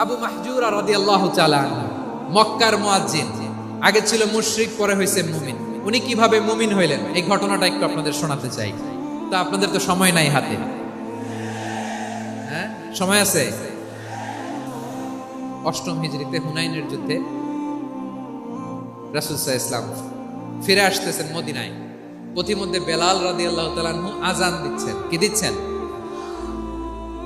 আবু মাহজুর রাদি আল্লাহ মক্কার মুয়াজ্জিন। আগে ছিল মুশরিক, পরে হয়েছে মুমিন। উনি কীভাবে মুমিন হইলেন? এই ঘটনাটা একটু আপনাদের শোনাতে চাই। তা আপনাদের তো সময় নাই হাতে। হ্যাঁ? সময় আছে? অষ্টম হিজরিতে হুনাইনের যুদ্ধে রাসুলসাহ ইসলাম ফিরে আসতেছেন মদিনায়। পথিমধ্যে বেলাল রাদি আল্লাহ তালাহু আজান দিচ্ছেন। কি দিচ্ছেন?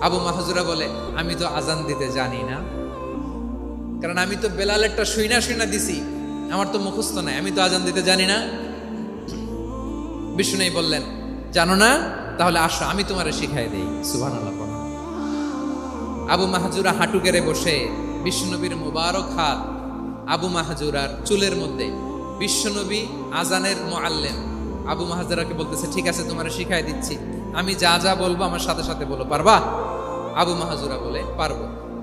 আবু মাহাজুরা বলে, আমি তো আজান দিতে জানি না। কারণ আমি তো বেলালেরটা শুইনা শুইনা দিছি। আমার তো মুখস্থ নাই। আমি তো আজান দিতে জানি না। বিষ্ণু বললেন, জানো না? তাহলে আসো, আমি তোমারে শিখাই দেই। সুভান আবু মাহাজুরা হাঁটু গেড়ে বসে বিশ্বনবীর মুবারক হাত আবু মাহাজুরার চুলের মধ্যে। বিশ্বনবী আজানের মোয়াল্লেম আবু মাহাজুরাকে বলতেছে, ঠিক আছে, তোমারে শিখাই দিচ্ছি। আমি যা যা বলব আমার সাথে সাথে বলো, পারবা? আবু মাহাজুরা বলে, পারব।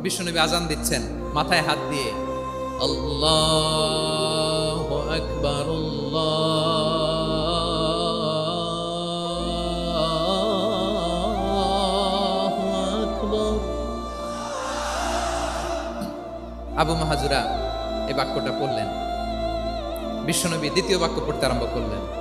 বিশ্বনবী আজান দিচ্ছেন, মাথায় হাত দিয়ে, আল্লাহ আকবর আবু মাহাজুরা এই বাক্যটা পড়লেন। বিশ্বনবী দ্বিতীয় বাক্য পড়তে আরম্ভ করলেন।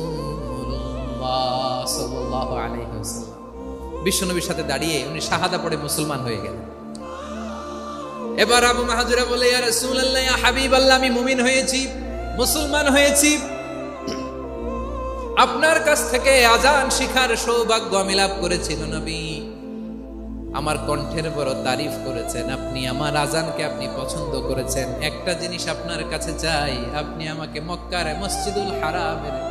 আলাইহি বিশ্বনবীর সাথে দাঁড়িয়ে উনি শাহাদা পড়ে মুসলমান হয়ে গেলেন। এবার আবু মাহাজুরা বলে, ইয়া রাসূলুল্লাহ, ইয়া হাবিবাল্লাহ, আমি মুমিন হয়েছি, মুসলমান হয়েছি। আপনার কাছ থেকে আজান শিখার সৌভাগ্য আমি লাভ করেছিল নবী। আমার কণ্ঠের বড় তারিফ করেছেন, আপনি আমার আজানকে আপনি পছন্দ করেছেন। একটা জিনিস আপনার কাছে চাই, আপনি আমাকে মক্কার মসজিদুল হারামের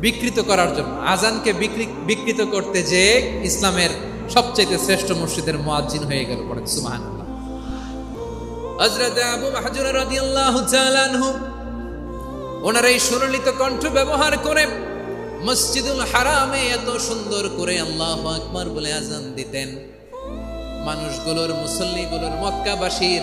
বিকৃত করার জন্য। আজানকে বিকৃ- বিকৃত করতে যে ইসলামের সবচেয়ে শ্রেষ্ঠ মসজিদের মুয়াজ্জিন হয়ে গেল সুবহানাল্লাহ। হযরত আবু মাহজুর রাদিয়াল্লাহু আনহু, ওনার এই সুরলিত কণ্ঠ ব্যবহার করে মসজিদুল হারামে এত সুন্দর করে আল্লাহ আকবার বলে আজান দিতেন। মানুষগুলোর, মুসল্লিগুলোর, মক্কাবাসীর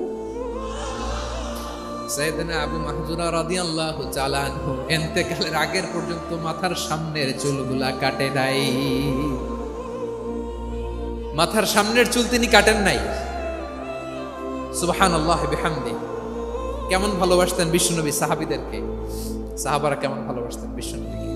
সাইয়েদনা আবু মাহজুরা চালানহু আগের পর্যন্ত মাথার সামনের চুলগুলা কাটে নাই। মাথার সামনের চুল তিনি কাটেন নাই। সুবহানাল্লাহ বিহামদি। কেমন ভালোবাসতেন বিষ্ণুনবী সাহাবিদেরকে? সাহাবারা কেমন ভালোবাসতেন বিশ্বনবীকে